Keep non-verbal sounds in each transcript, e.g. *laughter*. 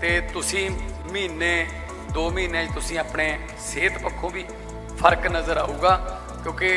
ਤੇ ਤੁਸੀਂ ਮਹੀਨੇ 2 ਮਹੀਨੇ 'ਚ ਤੁਸੀਂ ਆਪਣੇ ਸਿਹਤ ਪੱਖੋਂ ਵੀ ਫ਼ਰਕ ਨਜ਼ਰ ਆਊਗਾ, ਕਿਉਂਕਿ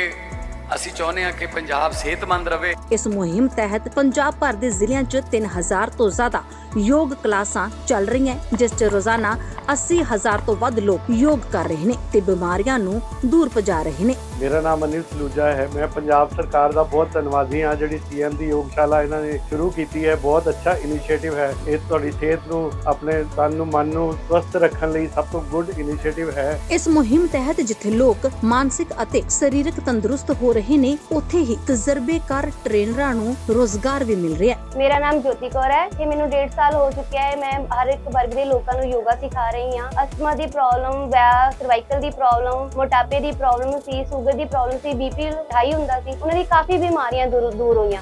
ਅਸੀਂ ਚਾਹੁੰਦੇ ਹਾਂ ਕਿ ਪੰਜਾਬ ਸਿਹਤਮੰਦ ਰਹੇ। ਇਸ ਮੁਹਿੰਮ ਤਹਿਤ ਪੰਜਾਬ ਭਰ ਦੇ ਜ਼ਿਲ੍ਹਿਆਂ 'ਚ 3000 ਤੋਂ ਜ਼ਿਆਦਾ ਯੋਗ ਕਲਾਸਾਂ ਚੱਲ ਰਹੀਆਂ ਜਿਸ 'ਚ ਰੋਜ਼ਾਨਾ 80000 ਤੋਂ ਵੱਧ ਲੋਕ ਯੋਗ ਕਰ ਰਹੇ ਨੇ ਤੇ ਬਿਮਾਰੀਆਂ ਨੂੰ ਦੂਰ ਭਜਾ ਰਹੇ ਨੇ। ਮੇਰਾ ਨਾਮ ਅਨਿਲ ਸਲੂਜਾ ਹੈ। ਮੈਂ ਪੰਜਾਬ ਸਰਕਾਰ ਦਾ ਬਹੁਤ ਧੰਨਵਾਦੀ ਹਾਂ। ਜਿਹੜੀ ਸੀਐਮ ਦੀ ਯੋਗਸ਼ਾਲਾ ਇਹਨਾਂ ਨੇ ਸ਼ੁਰੂ ਕੀਤੀ ਹੈ ਬਹੁਤ ਅੱਛਾ ਇਨੀਸ਼ੀਏਟਿਵ ਹੈ। ਇਹ ਤੁਹਾਡੀ ਸਿਹਤ ਨੂੰ ਆਪਣੇ ਤਨ ਨੂੰ ਮਨ ਨੂੰ ਸਵਸਥ ਰੱਖਣ ਲਈ ਸਭ ਤੋਂ ਗੁੱਡ ਇਨੀਸ਼ੀਏਟਿਵ ਹੈ। ਇਸ ਮੁਹਿੰਮ ਤਹਿਤ ਜਿੱਥੇ ਲੋਕ ਮਾਨਸਿਕ ਅਤੇ ਸਰੀਰਕ ਤੰਦਰੁਸਤ ਹੋ ਰਹੇ ਨੇ ਉੱਥੇ ਹੀ ਤਜਰਬੇਕਾਰ ਟ੍ਰੇਨਰਾਂ ਨੂੰ ਰੋਜ਼ਗਾਰ ਵੀ ਮਿਲ ਰਿਹਾ ਹੈ। ਮੇਰਾ ਨਾਮ ਜੋਤੀ ਕੌਰ ਹੈ। ਤੇ ਮੈਨੂੰ 1.5 ਸਾਲ ਹੋ ਚੁੱਕਿਆ ਹੈ। ਮੈਂ ਹਰ ਇੱਕ ਵਰਗ ਦੇ ਲੋਕਾਂ ਨੂੰ ਯੋਗਾ ਸਿਖਾ ਰਹੀ ਹਾਂ। ਅਸਥਮਾ ਦੀ ਪ੍ਰੋਬਲਮ ਵੈ ਸਰਵਾਈਕਲ ਦੀ ਪ੍ਰੋਬਲਮ, ਮੋਟਾਪੇ ਦੀ ਪ੍ਰੋਬਲਮ ਸੀ, ਸ਼ੂਗਰ ਦੀ ਪ੍ਰੋਬਲਮ ਸੀ ਬੀਪੀ ਹਾਈ ਹੁੰਦਾ ਸੀ। ਉਹਨਾਂ ਦੀ ਕਾਫੀ ਬਿਮਾਰੀਆਂ ਦੂਰ ਦੂਰ ਹੋਈਆਂ।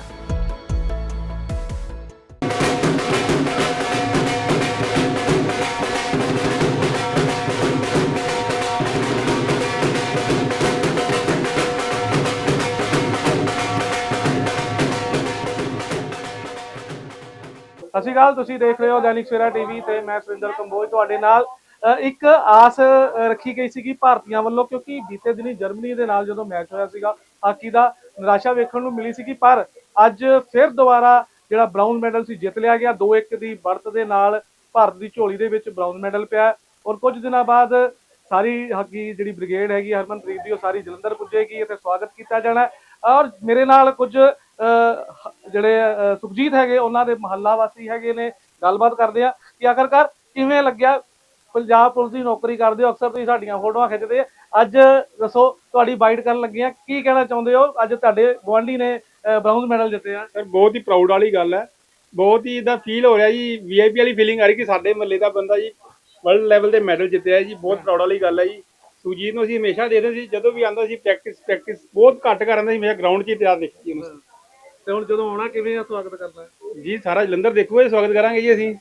ਸ਼੍ਰੀ ਅਕਾਲ, ਤੁਸੀਂ ਦੇਖ ਰਹੇ ਹੋ ਦੈਨਿਕ ਸਵੇਰਾ ਟੀਵੀ ਤੇ ਮੈਂ ਸੁਰਿੰਦਰ ਕੰਬੋਜ ਤੁਹਾਡੇ ਨਾਲ। ਇੱਕ ਆਸ ਰੱਖੀ ਗਈ ਸੀਗੀ ਭਾਰਤੀਆਂ ਵੱਲੋਂ ਕਿਉਂਕਿ ਬੀਤੇ ਦਿਨੀ ਜਰਮਨੀ ਦੇ ਨਾਲ ਜਦੋਂ ਮੈਚ ਹੋਇਆ ਸੀਗਾ, ਹਾਕੀ ਦਾ ਨਿਰਾਸ਼ਾ ਵੇਖਣ ਨੂੰ ਮਿਲੀ ਸੀਗੀ, ਪਰ ਅੱਜ ਫਿਰ ਦੁਬਾਰਾ ਜਿਹੜਾ ਬ੍ਰਾਊਨ ਮੈਡਲ ਸੀ ਜਿੱਤ ਲਿਆ ਗਿਆ। 2-1 ਦੀ ਬੜਤ ਦੇ ਨਾਲ ਭਾਰਤ ਦੀ ਝੋਲੀ ਦੇ ਵਿੱਚ ਬ੍ਰਾਊਨ ਮੈਡਲ ਪਿਆ। ਔਰ ਕੁਝ ਦਿਨਾਂ ਬਾਅਦ ਸਾਰੀ ਹਾਕੀ ਜਿਹੜੀ ਬ੍ਰਿਗੇਡ ਹੈਗੀ ਹਰਮਨਪ੍ਰੀਤ ਦੀ, ਉਹ ਸਾਰੀ ਜਲੰਧਰ ਪੁੱਜੇਗੀ ਅਤੇ ਸਵਾਗਤ ਕੀਤਾ ਜਾਣਾ ਔਰ ਮੇਰੇ ਨਾਲ ਕੁਝ ਜਿਹੜੇ ਸੁਖਜੀਤ ਹੈਗੇ ਉਹਨਾਂ ਦੇ ਮਹੱਲਾ ਵਾਸੀ ਹੈਗੇ ਨੇ ਗੱਲਬਾਤ ਕਰਦੇ ਆ ਕਿ ਆਖਰਕਾਰ ਕਿਵੇਂ ਲੱਗਿਆ ਪੰਜਾਬ ਪੁਲਿਸ ਦੀ ਨੌਕਰੀ ਕਰਦੇ ਹੋ? ਅਕਸਰ ਤੁਸੀਂ ਸਾਡੀਆਂ ਫੋਟੋਆਂ ਖਿੱਚਦੇ ਆ। ਅੱਜ ਦੱਸੋ ਤੁਹਾਡੀ ਬਾਈਟ ਕਰਨ ਲੱਗੇ ਆ। ਕੀ ਕਹਿਣਾ ਚਾਹੁੰਦੇ ਹੋ? ਅੱਜ ਤੁਹਾਡੇ ਗੁਆਂਢੀ ਨੇ ਬ੍ਰਾਊਨਜ਼ ਮੈਡਲ ਜਿੱਤੇ ਆ। ਸਰ ਬਹੁਤ ਹੀ ਪ੍ਰਾਊਡ ਵਾਲੀ ਗੱਲ ਹੈ। ਬਹੁਤ ਹੀ ਇਦਾਂ ਫੀਲ ਹੋ ਰਿਹਾ ਜੀ। ਵੀਆਈਪੀ ਵਾਲੀ ਫੀਲਿੰਗ ਆ ਰਹੀ ਕਿ ਸਾਡੇ ਮਹੱਲੇ ਦਾ ਬੰਦਾ ਜੀ ਵਰਲਡ ਲੈਵਲ ਤੇ ਮੈਡਲ ਜਿੱਤਿਆ ਜੀ। ਬਹੁਤ ਪ੍ਰਾਊਡ ਵਾਲੀ ਗੱਲ ਹੈ ਜੀ। ਸੁਜੀਤ ਨੂੰ ਅਸੀਂ ਹਮੇਸ਼ਾ ਦੇਖਦੇ ਸੀ। ਜਦੋਂ ਵੀ ਆਂਦਾ ਸੀ ਪ੍ਰੈਕਟਿਸ ਪ੍ਰੈਕਟਿਸ ਬਹੁਤ ਘੱਟ ਕਰਾਂਦਾ ਸੀ। ਹਮੇਸ਼ਾ ਗਰਾਊਂਡ 'ਚ ਹੀ ਤਿਆਰ ਦੇਖੀ ਉਹਨੂੰ। ਤੇ ਹੁਣ ਜਦੋਂ ਆਉਣਾ ਕਿਵੇਂ ਆ ਸਵਾਗਤ ਕਰਨਾ? ਜੀ ਸਾਰਾ ਜਲੰਧਰ ਦੇਖੋ ਇਹ ਸਵਾਗਤ ਕਰਾਂਗੇ ਜੀ ਅਸੀਂ।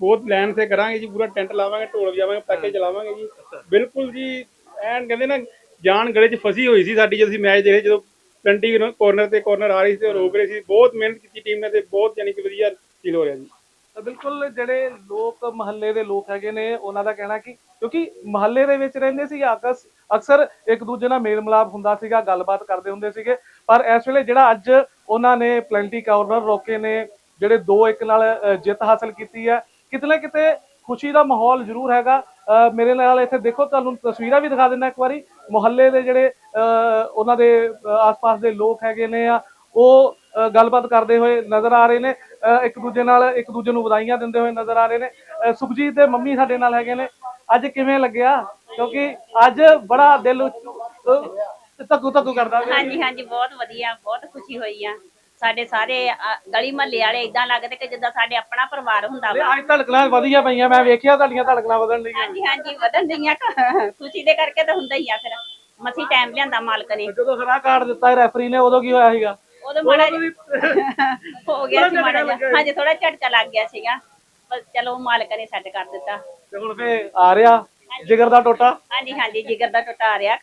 ਬਹੁਤ ਪਲਾਨ ਸੇ ਕਰਾਂਗੇ ਜੀ ਪੂਰਾ ਟੈਂਟ ਲਾਵਾਂਗੇ ਢੋਲ ਵਜਾਵਾਂਗੇ ਪਟਾਕੇ ਚਲਾਵਾਂਗੇ ਜੀ। ਬਿਲਕੁਲ ਜੀ ਐਨ ਕਹਿੰਦੇ ਨਾ ਜਾਨ ਗਲੇ 'ਚ ਫਸੀ ਹੋਈ ਸੀ ਸਾਡੀ ਜਦੋਂ ਅਸੀਂ ਮੈਚ ਦੇਖੇ ਜਦੋਂ 20 ਕੋਰਨਰ ਤੇ ਕੋਰਨਰ ਆ ਰਹੀ ਸੀ ਤੇ ਰੋਕ ਰਹੇ ਸੀ। ਬਹੁਤ ਮਿਹਨਤ ਕੀਤੀ ਟੀਮ ਨੇ ਤੇ ਬਹੁਤ ਯਾਨੀ ਕਿ ਵਧੀਆ ਫੀਲ ਹੋ ਰਿਹਾ ਜੀ। ਤਾਂ ਬਿਲਕੁਲ ਜਿਹੜੇ ਲੋਕ ਮਹੱਲੇ ਦੇ ਲੋਕ ਹੈਗੇ ਨੇ, ਉਹਨਾਂ ਦਾ ਕਹਿਣਾ ਕਿ ਕਿਉਂਕਿ ਮਹੱਲੇ ਦੇ ਵਿੱਚ ਰਹਿੰਦੇ ਸੀ ਅਕਸ ਅਕਸਰ ਇੱਕ ਦੂਜੇ ਨਾਲ ਮੇਲ ਮਿਲਾਪ ਹੁੰਦਾ ਸੀਗਾ, ਗੱਲਬਾਤ ਕਰਦੇ ਹੁੰਦੇ ਸੀਗੇ। ਪਰ ਇਸ ਵੇਲੇ ਜਿਹੜਾ ਅੱਜ ਉਹਨਾਂ ਨੇ ਪਲੈਂਟੀ ਕਾਰਨਰ ਰੋਕੇ ਨੇ, ਜਿਹੜੇ 2-1 ਨਾਲ ਜਿੱਤ ਹਾਸਲ ਕੀਤੀ ਹੈ, ਕਿਤੇ ਨਾ ਕਿਤੇ ਖੁਸ਼ੀ ਦਾ ਮਾਹੌਲ ਜ਼ਰੂਰ ਹੈਗਾ। ਮੇਰੇ ਨਾਲ ਇੱਥੇ ਦੇਖੋ, ਤੁਹਾਨੂੰ ਤਸਵੀਰਾਂ ਵੀ ਦਿਖਾ ਦਿੰਦਾ ਇੱਕ ਵਾਰੀ। ਮੁਹੱਲੇ ਦੇ ਜਿਹੜੇ ਉਹਨਾਂ ਦੇ ਆਸ-ਪਾਸ ਦੇ ਲੋਕ ਹੈਗੇ ਨੇ ਆ, ਉਹ ਗੱਲਬਾਤ ਕਰਦੇ ਹੋਏ ਨਜ਼ਰ ਆ ਰਹੇ ਨੇ। ਇੱਕ ਦੂਜੇ ਨਾਲ ਇੱਕ ਦੂਜੇ ਨੂੰ ਵਧਾਈਆਂ ਦਿੰਦੇ ਹੋਏ ਨਜ਼ਰ ਆ ਰਹੇ ਨੇ। ਸੁਖਜੀਤ ਦੇ ਮੰਮੀ ਸਾਡੇ ਨਾਲ ਹੈਗੇ ਨੇ। ਅੱਜ ਕਿਵੇਂ ਲੱਗਿਆ? ਕਿਉਂਕਿ ਅੱਜ ਬੜਾ ਦਿਲ ਤੱਕੂ ਤੱਕੂ ਕਰਦਾ। ਹਾਂਜੀ ਹਾਂਜੀ ਬਹੁਤ ਵਧੀਆ ਬਹੁਤ ਖੁਸ਼ੀ ਹੋਈ ਆ। ਸਾਡੇ ਸਾਰੇ ਗਲੀ ਮਹੱਲੇ ਵਾਲੇ ਇਦਾਂ ਲੱਗਦੇ ਕਿ ਜਿੱਦਾਂ ਸਾਡੇ ਆਪਣਾ ਪਰਿਵਾਰ ਹੁੰਦਾ ਵਾ। ਅੱਜ ਧੜਕਣਾਂ ਵਧੀਆ ਪਈਆਂ ਮੈਂ ਵੇਖਿਆ ਤੁਹਾਡੀਆਂ ਧੜਕਣਾਂ ਵਧਣ ਡੀਆਂ। ਹਾਂਜੀ ਹਾਂਜੀ ਵਧਣ ਦਈਆਂ ਖੁਸ਼ੀ ਦੇ ਕਰਕੇ ਤਾਂ ਹੁੰਦਾ ਹੀ ਆ ਫਿਰ। ਮਸੀ ਟਾਈਮ ਲਿਆਂਦਾ ਮਾਲਕ ਨੇ। ਜਦੋਂ ਖਰਾ ਕਾਰਡ ਦਿੱਤਾ ਰੈਫਰੀ ਨੇ ਉਦੋਂ ਕੀ ਹੋਇਆ ਸੀਗਾ? ਉਦੋਂ ਮਾੜਾ ਜਿਹਾ ਹੋ ਗਿਆ ਸੀ ਮਾੜਾ ਜਿਹਾ ਹਾਂਜੀ ਥੋੜਾ ਝਟਕਾ ਲੱਗ ਗਿਆ ਸੀਗਾ। ਪਰ ਚਲੋ ਮਾਲਕ ਨੇ ਸੈੱਟ ਕਰ ਦਿੱਤਾ। ਤੇ ਹੁਣ ਫੇ ਆ ਰਿਹਾ ਜਿਗਰ ਦਾ ਟੋਟਾ? ਹਾਂਜੀ ਹਾਂਜੀ ਜਿਗਰ ਦਾ ਟੁੱਟਾ ਆ ਰਿਹਾ।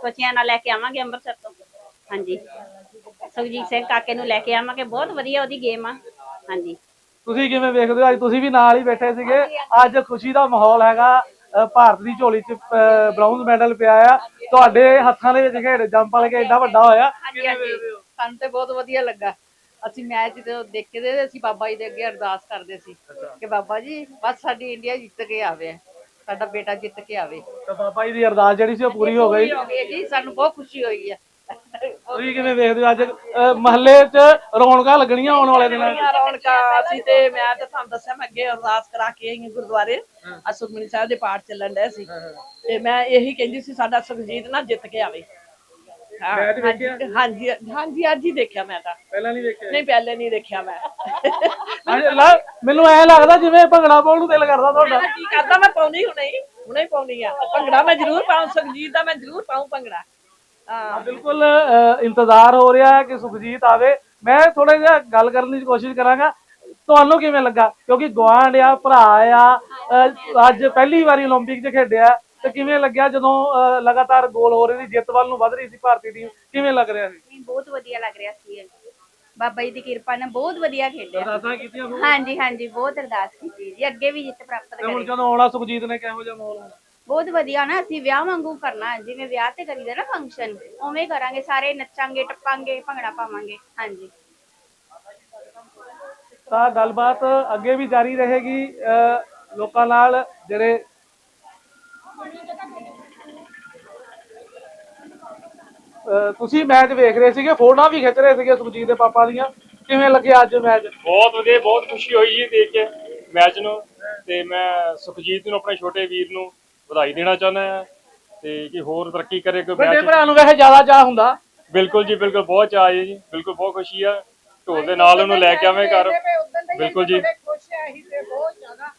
ਖੁਸ਼ੀਆਂ ਨਾਲ ਲੈ ਕੇ ਆਵਾਂਗੇ ਅੰਮ੍ਰਿਤਸਰ ਤੋਂ। ਹਾਂਜੀ। ਸੁਖਜੀਤ ਸਿੰਘ ਕਾਕੇ ਨੂੰ ਲੈ ਕੇ ਆਵਾਂਗੇ। ਬਹੁਤ ਵਧੀਆ ਉਹਦੀ ਗੇਮ ਆ। ਹਾਂਜੀ। ਤੁਸੀਂ ਕਿਵੇਂ ਵੇਖਦੇ ਹੋ? ਅੱਜ ਤੁਸੀਂ ਵੀ ਨਾਲ ਹੀ ਬੈਠੇ ਸੀਗੇ। ਅੱਜ ਖੁਸ਼ੀ ਦਾ ਮਾਹੌਲ ਹੈਗਾ। ਭਾਰਤ ਦੀ ਝੋਲੀ 'ਚ ਬ੍ਰਾਊਨਜ਼ ਮੈਡਲ ਪਿਆ ਆ। ਤੁਹਾਡੇ ਹੱਥਾਂ ਦੇ ਵਿੱਚ ਖੇਡ ਜੰਪ ਵਾਲੇ ਕੇ ਏਡਾ ਵੱਡਾ ਹੋਇਆ। ਹਾਂਜੀ ਹਾਂਜੀ। ਸਾਨੂੰ ਤੇ ਬਹੁਤ ਵਧੀਆ ਲੱਗਾ। ਅਸੀਂ ਮੈਚ ਜਦੋਂ ਦੇਖਦੇ ਤੇ ਅਸੀਂ ਬਾਬਾ ਜੀ ਦੇ ਅੱਗੇ ਅਰਦਾਸ ਕਰਦੇ ਸੀ ਕਿ ਬਾਬਾ ਜੀ ਬਸ ਸਾਡੀ ਇੰਡੀਆ ਜਿੱਤ ਕੇ ਆਵੇ। ਸਾਡਾ ਬੇਟਾ ਜਿੱਤ ਕੇ ਆਵੇ। ਤਾਂ ਬਾਬਾ ਜੀ ਦੀ ਅਰਦਾਸ ਜਿਹੜੀ ਸੀ ਉਹ ਪੂਰੀ ਹੋ ਗਈ? ਜੀ ਸਾਨੂੰ ਬਹੁਤ ਖੁਸ਼ੀ ਹੋਈ ਹੈ। ਤੁਸੀਂ ਕਿਵੇਂ ਵੇਖਦੇ ਹੋ ਅੱਜ? ਮਹੱਲੇ 'ਚ ਰੌਣਕਾਂ ਲੱਗਣੀਆਂ ਆਉਣ ਵਾਲੇ ਦਿਨਾਂ 'ਚ? ਰੌਣਕਾਂ ਅਸੀਂ ਤੇ ਮੈਂ ਤੇ ਤੁਹਾਨੂੰ ਦੱਸਿਆ ਮੈਂ ਅੱਗੇ ਅਰਦਾਸ ਕਰਾ ਕੇ ਆਈ ਹਾਂ ਗੁਰਦੁਆਰੇ। ਅੱਜ ਸੁਖਮਨੀ ਸਾਹਿਬ ਦੇ ਪਾਠ ਚੱਲਣ ਡਏ ਸੀ। ਤੇ ਮੈਂ ਇਹੀ ਕਹਿੰਦੀ ਸੀ ਸਾਡਾ ਸੁਖਜੀਤ ਨਾ ਜਿੱਤ ਕੇ ਆਵੇ। ਹਾਂ, ਮੈਚ ਵੇਖਿਆ? ਹਾਂਜੀ ਹਾਂਜੀ ਹਾਂਜੀ ਅੱਜ ਹੀ ਦੇਖਿਆ ਮੈਂ ਤਾਂ ਪਹਿਲਾਂ ਨਹੀਂ ਵੇਖਿਆ ਨਹੀਂ ਪਹਿਲੇ ਨਹੀਂ ਦੇਖਿਆ ਮੈਂ ਹਾਂਜੀ, ਲਾ- ਮੈਨੂੰ ਐ ਲੱਗਦਾ ਜਿਵੇਂ ਭੰਗੜਾ ਪਾਉਣ ਨੂੰ ਦਿਲ ਕਰਦਾ ਤੁਹਾਡਾ ਮੇਰਾ ਕੀ ਕਰਦਾ ਮੈਂ ਪਾਉਣੀ ਹੁਣੇ ਹੀ ਹੁਣੇ ਹੀ ਪਾਉਣੀ ਆ ਭੰਗੜਾ ਮੈਂ ਜ਼ਰੂਰ ਪਾਉਂ ਸੁਖਜੀਤ ਦਾ ਮੈਂ ਜ਼ਰੂਰ ਪਾਉਂ ਭੰਗੜਾ ਹਾਂ ਬਿਲਕੁਲ ਅ, ਇੰਤਜ਼ਾਰ ਹੋ ਰਿਹਾ ਹੈ ਕਿ ਸੁਖਜੀਤ ਆਵੇ ਮੈਂ ਥੋੜਾ ਜਿਹਾ ਗੱਲ ਕਰਨ ਦੀ ਕੋਸ਼ਿਸ਼ ਕਰਾਂਗਾ ਤੁਹਾਨੂੰ ਕਿਵੇਂ ਲੱਗਾ ਕਿਉਂਕਿ ਗਵਾਂਢ ਆ ਭਰਾ ਆ ਅ, ਅੱਜ ਪਹਿਲੀ ਵਾਰੀ 올림픽 'ਚ ਖੇਡਿਆ ਤੇ ਕਿਵੇਂ ਲੱਗਿਆ ਜਦੋਂ ਲਗਾਤਾਰ ਗੋਲ ਹੋ ਰਹੇ ਸੀ ਜਿੱਤ ਵੱਲ ਨੂੰ ਵਧ ਰਹੀ ਸੀ ਭਾਰਤੀ ਟੀਮ ਕਿਵੇਂ ਲੱਗ ਰਿਹਾ ਸੀ? ਨਹੀਂ ਬਹੁਤ ਵਧੀਆ ਲੱਗ ਰਿਹਾ ਸੀ। ਬਾਬਾ ਜੀ ਦੀ ਕਿਰਪਾ ਨਾਲ ਬਹੁਤ ਵਧੀਆ ਖੇਡਿਆ। ਅਰਦਾਸਾਂ ਕੀਤੀਆਂ ਫਿਰ? ਹਾਂਜੀ ਹਾਂਜੀ ਬਹੁਤ ਅਰਦਾਸ ਕੀਤੀ ਜੀ। ਅੱਗੇ ਵੀ ਜਿੱਤ ਪ੍ਰਾਪਤ ਤੇ ਹੁਣ ਕਰੇ ਜਦੋਂ ਆਉਣਾ ਸੁਖਜੀਤ ਨੇ ਕਿਹੋ ਜਿਹਾ ਮਾਹੌਲ ਹੋਣਾ? ਬਹੁਤ ਵਧੀਆ ਨਾ ਅਸੀਂ ਵਿਆਹ ਵਾਂਗੂ ਕਰਨਾ। ਹੈ, ਜਿਵੇਂ ਵਿਆਹ ਤੇ ਕਰੀਦਾ ਨਾ ਫੰਕਸ਼ਨ ਉਵੇਂ ਕਰਾਂਗੇ ਸਾਰੇ ਨੱਚਾਂਗੇ ਟੱਪਾਂਗੇ ਭੰਗੜਾ ਪਾਵਾਂਗੇ। ਹਾਂਜੀ। ਤਾਂ ਗੱਲਬਾਤ ਅੱਗੇ ਵੀ ਜਾਰੀ ਰਹੇਗੀ ਲੋਕਾਂ ਨਾਲ ਜਿਹੜੇ ਤੁਸੀਂ ਮੈਚ ਵੇਖ ਰਹੇ ਸੀਗੇ ਫੋਟੋਆਂ ਵੀ ਖਿੱਚ ਰਹੇ ਸੀਗੇ ਸੁਖਜੀਤ ਦੇ ਪਾਪਾ ਦੀਆਂ। ਕਿਵੇਂ ਲੱਗਿਆ ਅੱਜ ਮੈਚ? ਬਹੁਤ ਵਧੀਆ ਬਹੁਤ ਖੁਸ਼ੀ ਹੋਈ ਜੀ ਦੇਖ ਕੇ ਮੈਚ ਨੂੰ। ਤੇ ਮੈਂ ਸੁਖਜੀਤ ਨੂੰ ਆਪਣੇ ਛੋਟੇ ਵੀਰ ਨੂੰ ਵਧਾਈ ਦੇਣਾ ਚਾਹੁੰਦਾ ਹਾਂ ਤੇ ਕਿ ਹੋਰ ਤਰੱਕੀ ਕਰੇ ਕੋਈ ਵੱਡੇ ਭਰਾ ਨੂੰ ਵੈਸੇ ਜ਼ਿਆਦਾ ਚਾਹ ਹੁੰਦਾ। ਬਿਲਕੁਲ ਜੀ ਬਿਲਕੁਲ ਬਹੁਤ ਚਾਅ ਹੈ ਜੀ। ਬਿਲਕੁਲ ਬਹੁਤ ਖੁਸ਼ੀ ਆ। ਢੋਲ ਦੇ ਨਾਲ ਉਹਨੂੰ ਲੈ ਕੇ ਆਵੇਂ ਘਰ। ਬਿਲਕੁਲ ਜੀ।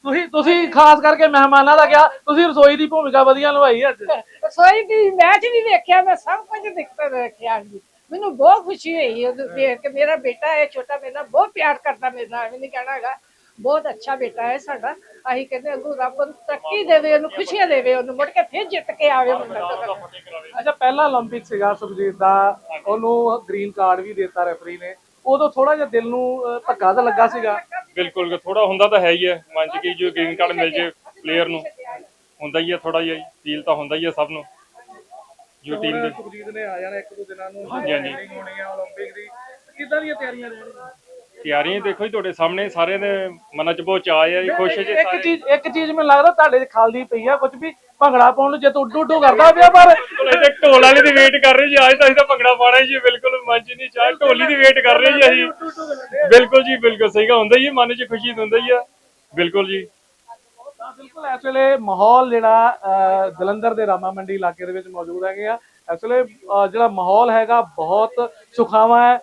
ਤੁਸੀਂ ਤੁਸੀਂ ਖਾਸ ਕਰਕੇ ਮਹਿਮਾਨਾਂ ਦਾ ਕਿਹਾ ਤੁਸੀਂ ਰਸੋਈ ਦੀ ਭੂਮਿਕਾ ਵਧੀਆ ਨਿਭਾਈ ਅੱਜ ਰਸੋਈ ਦੀ ਮੈਚ ਵੀ ਵੇਖਿਆ ਮੈਂ ਸਭ ਕੁਝ ਦੇਖਦਾ ਵੇਖਿਆ ਜੀ ਮੈਨੂੰ ਬਹੁਤ ਖੁਸ਼ੀ ਹੋਈ ਉਹ ਦੇਖ ਕੇ ਮੇਰਾ ਬੇਟਾ ਹੈ ਛੋਟਾ ਮੇਰਾ ਬਹੁਤ ਪਿਆਰ ਕਰਦਾ ਮੇਰੇ ਨਾਲ ਐਵੇਂ ਨਹੀਂ ਕਹਿਣਾ ਹੈਗਾ ਬਹੁਤ ਅੱਛਾ ਬੇਟਾ ਹੈ ਸਾਡਾ ਅਸੀਂ ਕਹਿੰਦੇ ਅੱਗੋਂ ਰੱਬ ਨੂੰ ਤਰੱਕੀ ਦੇਵੇ ਉਹਨੂੰ ਖੁਸ਼ੀਆਂ ਦੇਵੇ ਉਹਨੂੰ ਮੁੜ ਕੇ ਫਿਰ ਜਿੱਤ ਕੇ ਆਵੇ ਮੁੰਡਾ ਅੱਛਾ ਪਹਿਲਾ 올림픽 ਸੀਗਾ ਸੁਖਜੀਤ ਦਾ ਉਹਨੂੰ ਗ੍ਰੀਨ ਕਾਰਡ ਵੀ ਦਿੱਤਾ ਰੈਫਰੀ ਨੇ ਉਦੋਂ ਥੋੜਾ ਜਿਹਾ ਦਿਲ ਨੂੰ ਅ, ਧੱਕਾ ਤਾਂ ਲੱਗਾ ਸੀਗਾ ਬਿਲਕੁਲ ਥੋੜਾ ਹੁੰਦਾ ਤਾਂ ਹੈ ਹੀ ਹੈ ਮਨ ਚ ਕਿ ਜੋ ਗ੍ਰੀਨ ਕਾਰਡ ਮਿਲ ਜੇ ਪਲੇਅਰ ਨੂੰ ਹੁੰਦਾ ਹੀ ਹੈ ਥੋੜਾ ਜਿਹਾ ਫੀਲ ਤਾਂ ਹੁੰਦਾ ਹੀ ਹੈ ਸਭ ਨੂੰ ਜੋ ਟੀਮ ਦੇ ਸੁਖਜੀਤ ਨੇ ਆ ਜਾਣਾ ਇੱਕ ਦੋ ਦਿਨਾਂ ਨੂੰ ਹਾਂਜੀ, ਹਾਂਜੀ। training ਹੋਣੀ ਆ 올림픽 ਦੀ ਕਿੱਦਾਂ ਦੀਆਂ ਤਿਆਰੀਆਂ ਰਹਿਣਗੀਆਂ ਤਿਆਰੀਆਂ ਦੇਖੋ ਜੀ ਤੁਹਾਡੇ ਸਾਹਮਣੇ ਸਾਰਿਆਂ ਦੇ ਮਨਾਂ ਚ ਬਹੁਤ ਚਾਅ ਹੈ ਜੀ ਖੁਸ਼ ਜੇ ਇੱਕ ਸਾਰੇ। ਚੀਜ਼ ਇੱਕ ਚੀਜ਼ ਮੈਨੂੰ ਲੱਗਦਾ ਤੁਹਾਡੇ ਚ ਖਾਲਦੀ ਪਈ ਆ ਕੁਝ ਵੀ ਭੰਗੜਾ ਪਾਉਣ ਨੂੰ ਜੇ ਤੂੰ ਉੱਡੂ ਉੱਡੂ ਕਰਦਾ ਪਿਆ ਪਰ ਤੇ ਢੋਲ ਵਾਲੇ ਦੀ ਵੇਟ ਕਰ ਰਹੇ ਜੀ ਅੱਜ ਤਾਂ ਅਸੀਂ ਤਾਂ ਭੰਗੜਾ ਪਾਣਾ ਜੀ ਬਿਲਕੁਲ ਮਨ ਚ ਨਹੀਂ ਚਾਹ ਢੋਲੀ ਦੀ ਵੇਟ ਕਰ ਰਹੇ ਜੀ ਅਸੀਂ। ਬਿਲਕੁਲ ਜੀ ਬਿਲਕੁਲ ਸਹੀ ਗੱਲ ਹੁੰਦਾ ਹੈ ਮਨ ਚ ਖੁਸ਼ੀ ਤਾਂ ਹੁੰਦਾ ਹੀ ਆ। ਬਿਲਕੁਲ ਜੀ। ਤਾਂ ਬਿਲਕੁਲ ਇਸ ਵੇਲੇ ਮਾਹੌਲ ਜਿਹੜਾ ਅਹ, ਜਲੰਧਰ ਦੇ ਰਾਮਾ ਮੰਡੀ ਇਲਾਕੇ ਦੇ ਵਿੱਚ ਮੌਜੂਦ ਹੈਗੇ ਆ। ਇਸ ਵੇਲੇ ਅਹ, ਜਿਹੜਾ ਮਾਹੌਲ ਹੈਗਾ ਬਹੁਤ ਸੁਖਾਵਾਂ ਹੈ।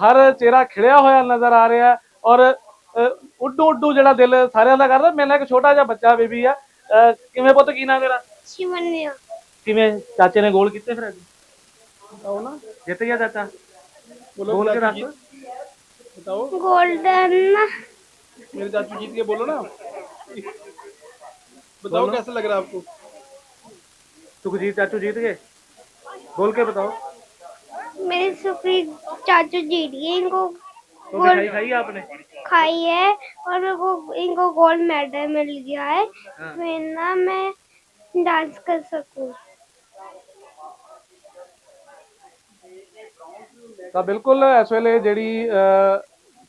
ਹਰ ਚਿਹਰਾ ਖਿੜਿਆ ਹੋਇਆ ਨਜ਼ਰ ਆ ਰਿਹਾ ਹੈ ਔਰ ਅਹ, ਉੱਡੂ ਉੱਡੂ ਜਿਹੜਾ ਦਿਲ ਸਾਰਿਆਂ ਦਾ ਕਰਦਾ ਮੇਰੇ ਨਾਲ ਇੱਕ ਛੋਟਾ ਜਿਹਾ ਬੱਚਾ ਬੇਬੀ ਆ ਅਹ, ਕਿਵੇਂ ਪੁੱਤ ਕੀ ਨਾਂ ਤੇਰਾ ਸ਼ਿਵਨਿਆ ਕਿਵੇਂ ਚਾਚੇ ਨੇ ਗੋਲ ਕੀਤੇ ਫਿਰ ਅੱਜ ਬਤਾਓ ਨਾ ਜਿੱਤ ਗਿਆ ਚਾਚਾ ਗੋਲ ਕੇ ਦੱਸ बताओ ਗੋਲਡਨ मेरे चाचू जीत के बोलो ना बताओ कैसा लग रहा है आपको सुखजीत चाचू जीत गए बोल के बताओ मेरे सुखी चाचू जीत गए इनको तो मिठाई खाई आपने खाई है और मेरे को इनको गोल्ड मेडल मिल गया है फिर ना मैं डांस कर सकूं ਤਾਂ ਬਿਲਕੁਲ ਇਸ ਵੇਲੇ ਜਿਹੜੀ ਅਹ,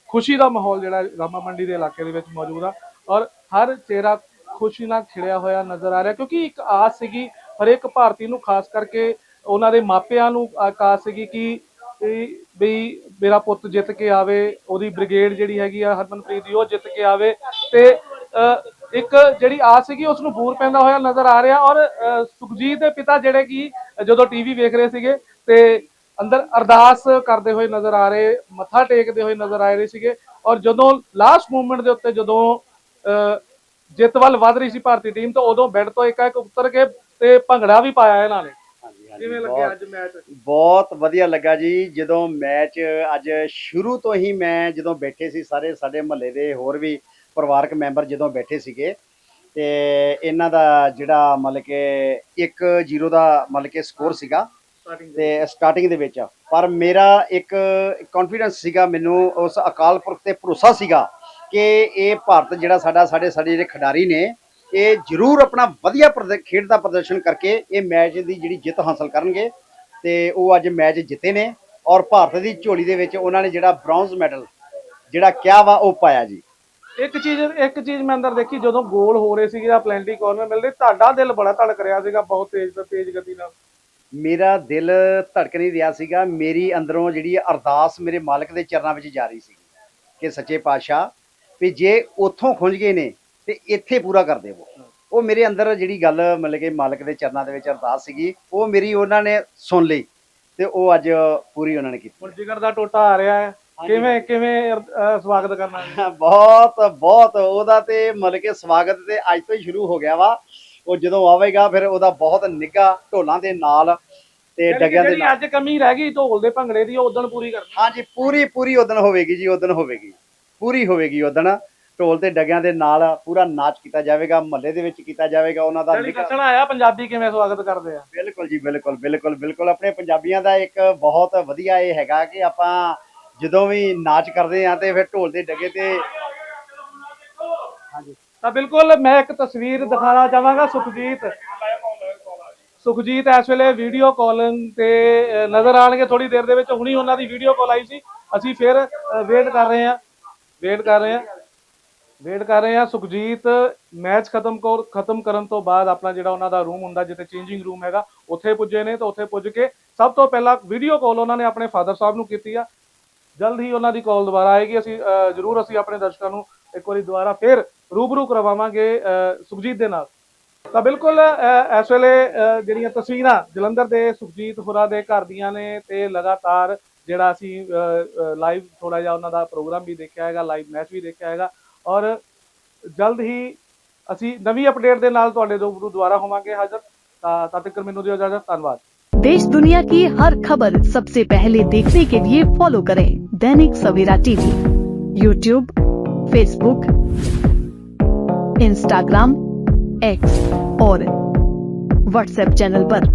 ਖੁਸ਼ੀ ਦਾ ਮਾਹੌਲ ਜਿਹੜਾ ਰਾਮਾ ਮੰਡੀ ਦੇ ਇਲਾਕੇ ਦੇ ਵਿੱਚ ਮੌਜੂਦ ਆ ਔਰ ਹਰ ਚਿਹਰਾ ਖੁਸ਼ੀ ਨਾਲ ਖਿੜਿਆ ਹੋਇਆ ਨਜ਼ਰ ਆ ਰਿਹਾ ਕਿਉਂਕਿ ਇੱਕ ਆਸ ਸੀਗੀ ਹਰੇਕ ਭਾਰਤੀ ਨੂੰ ਖਾਸ ਕਰਕੇ ਉਹਨਾਂ ਦੇ ਮਾਪਿਆਂ ਨੂੰ ਇੱਕ ਸੀਗੀ ਕਿ ਵੀ- ਮੇਰਾ ਪੁੱਤ ਜਿੱਤ ਕੇ ਆਵੇ ਉਹਦੀ ਬ੍ਰਿਗੇਡ ਜਿਹੜੀ ਹੈਗੀ ਆ ਹਰਮਨਪ੍ਰੀਤ ਦੀ ਉਹ ਜਿੱਤ ਕੇ ਆਵੇ। ਤੇ ਇੱਕ ਜਿਹੜੀ ਆਸ ਸੀਗੀ ਉਸ ਨੂੰ ਬੂਰ ਪੈਂਦਾ ਹੋਇਆ ਨਜ਼ਰ ਆ ਰਿਹਾ ਔਰ ਅਹ, ਸੁਖਜੀਤ ਦੇ ਪਿਤਾ ਜਿਹੜੇ ਕਿ ਜਦੋਂ ਟੀਵੀ ਵੇਖ ਰਹੇ ਸੀਗੇ ਤੇ ਅੰਦਰ ਅਰਦਾਸ ਕਰਦੇ ਹੋਏ ਨਜ਼ਰ ਆ ਰਹੇ ਮੱਥਾ ਟੇਕਦੇ ਹੋਏ ਨਜ਼ਰ ਆ ਰਹੇ ਸੀਗੇ ਔਰ ਜਦੋਂ ਲਾਸਟ ਮੂਮੈਂਟ ਦੇ ਉੱਤੇ ਜਦੋਂ ਅਹ, ਜਿੱਤ ਵੱਲ ਵੱਧ ਰਹੀ ਸੀ ਭਾਰਤੀ ਟੀਮ ਤਾਂ ਉਦੋਂ ਬੈੱਡ ਤੋਂ ਇੱਕ ਇੱਕ ਉਤਰ ਕੇ ਤੇ ਭੰਗੜਾ ਵੀ ਪਾਇਆ ਇਹਨਾਂ ਨੇ। ਕਿਵੇਂ ਲੱਗਿਆ ਅੱਜ ਮੈਚ ਬਹੁਤ ਵਧੀਆ ਲੱਗਾ ਜੀ। ਜਦੋਂ ਮੈਚ ਅੱਜ ਸ਼ੁਰੂ ਤੋਂ ਹੀ ਮੈਂ ਜਦੋਂ ਬੈਠੇ ਸੀ ਸਾਰੇ ਸਾਡੇ ਮਹੱਲੇ ਦੇ ਹੋਰ ਵੀ ਪਰਿਵਾਰਕ ਮੈਂਬਰ ਜਦੋਂ ਬੈਠੇ ਸੀਗੇ ਤੇ ਇਹਨਾਂ ਦਾ ਜਿਹੜਾ ਮਤਲਬ ਕਿ 1-0 ਦਾ ਮਤਲਬ ਕਿ ਸਕੋਰ ਸੀਗਾ ਤੇ ਸਟਾਰਟਿੰਗ ਦੇ ਵਿੱਚ। ਪਰ ਮੇਰਾ ਇੱਕ ਕੌਨਫੀਡੈਂਸ ਸੀਗਾ ਮੈਨੂੰ ਉਸ ਅਕਾਲ ਪੁਰਖ ਤੇ ਭਰੋਸਾ ਸੀਗਾ ਕਿ ਇਹ ਭਾਰਤ ਜਿਹੜਾ ਸਾਡਾ ਸਾਡੇ ਸਾਡੇ ਜਿਹੜੇ ਖਿਡਾਰੀ ਨੇ ਇਹ ਜ਼ਰੂਰ ਆਪਣਾ ਵਧੀਆ ਖੇਡ ਦਾ ਪ੍ਰਦਰਸ਼ਨ ਕਰਕੇ ਇਹ ਮੈਚ ਦੀ ਜਿਹੜੀ ਜਿੱਤ ਹਾਸਲ ਕਰਨਗੇ। ਤੇ ਉਹ ਅੱਜ ਮੈਚ ਜਿੱਤੇ ਨੇ ਔਰ ਭਾਰਤ ਦੀ ਝੋਲੀ ਦੇ ਵਿੱਚ ਉਹਨਾਂ ਨੇ ਜਿਹੜਾ ਬ੍ਰੌਂਜ਼ ਮੈਡਲ ਜਿਹੜਾ ਕਿਹਾ ਵਾ ਉਹ ਪਾਇਆ ਜੀ। ਇੱਕ ਚੀਜ਼ ਇੱਕ ਚੀਜ਼ ਮੈਂ ਅੰਦਰ ਦੇਖੀ ਜਦੋਂ ਗੋਲ ਹੋ ਰਹੇ ਸੀਗੇ ਆ ਪਲੈਂਟੀ ਕਾਰਨਰ ਮਿਲਦੇ ਤੁਹਾਡਾ ਦਿਲ ਬੜਾ ਧੜਕ ਰਿਹਾ ਸੀਗਾ ਬਹੁਤ ਤੇਜ਼ ਤੋਂ ਤੇਜ਼ ਗਤੀ ਨਾਲ। ਮੇਰਾ ਦਿਲ ਧੜਕ ਨਹੀਂ ਰਿਹਾ ਸੀਗਾ। ਮੇਰੀ ਅੰਦਰੋਂ ਜਿਹੜੀ ਅਰਦਾਸ ਮੇਰੇ ਮਾਲਕ ਦੇ ਚਰਨਾਂ ਵਿੱਚ ਜਾ ਰਹੀ ਸੀ ਕਿ ਸੱਚੇ ਪਾਤਸ਼ਾਹ ਵੀ ਜੇ ਉੱਥੋਂ ਖੁੰਝ ਗਏ ਨੇ ਤੇ ਇੱਥੇ ਪੂਰਾ ਕਰ ਦੇਵੋ ਉਹ। ਮੇਰੇ ਅੰਦਰ ਜਿਹੜੀ ਗੱਲ ਮਤਲਬ ਕਿ ਮਾਲਕ ਦੇ ਚਰਨਾਂ ਦੇ ਵਿੱਚ ਅਰਦਾਸ ਸੀਗੀ ਉਹ ਮੇਰੀ ਉਹਨਾਂ ਨੇ ਸੁਣ ਲਈ ਤੇ ਉਹ ਅੱਜ ਪੂਰੀ ਉਹਨਾਂ ਨੇ ਕੀਤੀ। ਹੁਣ ਜਿਗਰ ਦਾ ਟੋਟਾ ਆ ਰਿਹਾ ਹੈ ਕਿਵੇਂ ਕਿਵੇਂ ਸਵਾਗਤ ਕਰਨਾ ਹੈ? *laughs* ਬਹੁਤ ਬਹੁਤ ਉਹਦਾ ਤੇ ਮਤਲਬ ਕਿ ਸਵਾਗਤ ਤੇ ਅੱਜ ਤੋਂ ਹੀ ਸ਼ੁਰੂ ਹੋ ਗਿਆ ਵਾ। ਉਹ ਜਦੋਂ ਆਵੇਗਾ ਫਿਰ ਉਹਦਾ ਬਹੁਤ ਨਿੱਘਾ ਢੋਲਾਂ ਦੇ ਨਾਲ ਤੇ ਡਗਿਆਂ ਦੇ ਨਾਲ। ਅੱਜ ਕਮੀ ਰਹਿ ਗਈ ਢੋਲ ਦੇ ਭੰਗੜੇ ਦੀ ਉਹ ਉਦੋਂ ਪੂਰੀ ਕਰਨੀ। ਹਾਂਜੀ ਪੂਰੀ ਪੂਰੀ ਉਦਣ ਹੋਵੇਗੀ ਜੀ ਉਦਣ ਹੋਵੇਗੀ। ਪੂਰੀ ਹੋਵੇਗੀ ਉਦਣ। ਢੋਲ ਤੇ ਡਗਿਆਂ ਦੇ ਨਾਲ ਪੂਰਾ ਨਾਚ ਕੀਤਾ ਜਾਵੇਗਾ ਮਹੱਲੇ ਦੇ ਵਿੱਚ ਕੀਤਾ ਜਾਵੇਗਾ ਉਹਨਾਂ ਦਾ ਜਿਹੜੀ ਨਿੱਘਾ- ਆਇਆ ਪੰਜਾਬੀ ਕਿਵੇਂ ਸਵਾਗਤ ਕਰਦੇ ਆ? ਬਿਲਕੁਲ ਜੀ ਬਿਲਕੁਲ ਬਿਲਕੁਲ ਬਿਲਕੁਲ। ਆਪਣੇ ਪੰਜਾਬੀਆਂ ਦਾ ਇੱਕ ਬਹੁਤ ਵਧੀਆ ਇਹ ਹੈਗਾ ਕਿ ਆਪਾਂ ਜਦੋਂ ਵੀ ਨਾਚ ਕਰਦੇ ਆ ਤੇ ਫਿਰ ਢੋਲ ਦੇ ਡਗੇ ਤੇ ਤਾਂ ਬਿਲਕੁਲ ਮੈਂ ਇੱਕ ਤਸਵੀਰ ਦਿਖਾਉਣਾ ਚਾਹਾਂਗਾ ਸੁਖਜੀਤ। ਸੁਖਜੀਤ ਇਸ ਵੇਲੇ ਵੀਡੀਓ ਕਾਲਿੰਗ ਤੇ ਨਜ਼ਰ ਆਣਗੇ ਥੋੜੀ ਦੇਰ ਦੇ ਵਿੱਚ। ਹੁਣੀ ਉਹਨਾਂ ਦੀ ਵੀਡੀਓ ਕਾਲ ਆਈ ਸੀ। ਅਸੀਂ ਫਿਰ ਵੇਟ ਕਰ ਰਹੇ ਹਾਂ। ਵੇਟ ਕਰ ਰਹੇ ਹਾਂ। ਵੇਟ ਕਰ ਰਹੇ ਹਾਂ ਸੁਖਜੀਤ, ਮੈਚ ਖਤਮ ਕਰ, ਖਤਮ ਕਰਨ ਤੋਂ ਬਾਅਦ ਆਪਣਾ ਜਿਹੜਾ ਉਹਨਾਂ ਦਾ ਰੂਮ ਹੁੰਦਾ ਜਿੱਥੇ ਚੇਂਜਿੰਗ ਰੂਮ ਹੈਗਾ, ਉੱਥੇ ਪੁੱਜੇ ਨੇ ਤਾਂ ਉੱਥੇ ਪੁੱਜ ਕੇ ਸਭ ਤੋਂ ਪਹਿਲਾਂ ਵੀਡੀਓ ਕਾਲ ਉਹਨਾਂ ਨੇ ਆਪਣੇ ਫਾਦਰ ਸਾਹਿਬ ਨੂੰ ਕੀਤੀ ਆ। ਜਲਦ ਹੀ ਉਹਨਾਂ ਦੀ ਕਾਲ ਦੁਬਾਰਾ ਆਏਗੀ, ਅਸੀਂ ਜ਼ਰੂਰ ਅਸੀਂ ਆਪਣੇ ਦਰਸ਼ਕਾਂ ਨੂੰ ਇੱਕ ਵਾਰੀ ਦੁਬਾਰਾ ਫਿਰ ਰੂਬਰੂ ਕਰਵਾਵਾਂਗੇ ਸੁਖਜੀਤ ਦੇ ਨਾਲ। ਤਾਂ ਬਿਲਕੁਲ ਇਸ ਵੇਲੇ ਜਿਹੜੀਆਂ ਤਸਵੀਰਾਂ ਜਲੰਧਰ ਦੇ ਸੁਖਜੀਤ ਹੁਰਾ ਦੇ ਘਰ ਦੀਆਂ ਨੇ ਤੇ ਲਗਾਤਾਰ ਜਿਹੜਾ ਅਸੀਂ ਲਾਈਵ ਥੋੜਾ ਜਿਹਾ ਉਹਨਾਂ ਦਾ ਪ੍ਰੋਗਰਾਮ ਵੀ ਦੇਖਿਆ ਹੈਗਾ ਲਾਈਵ ਮੈਚ ਵੀ ਦੇਖਿਆ ਹੈਗਾ ਔਰ ਜਲਦ ਹੀ ਅਸੀਂ ਨਵੀਂ ਅਪਡੇਟ ਦੇ ਨਾਲ ਤੁਹਾਡੇ ਰੂਬਰੂ ਦੁਬਾਰਾ ਹੋਵਾਂਗੇ ਹਾਜ਼ਰ ਤਾਂ ਤਦ ਤੱਕ ਮੈਨੂੰ ਦਿਓ ਇਜਾਜ਼ਤ ਧੰਨਵਾਦ देश दुनिया की हर खबर सबसे पहले देखने के लिए फॉलो करें Dainik Savera TV YouTube Facebook Instagram X और व्हाट्सएप चैनल पर।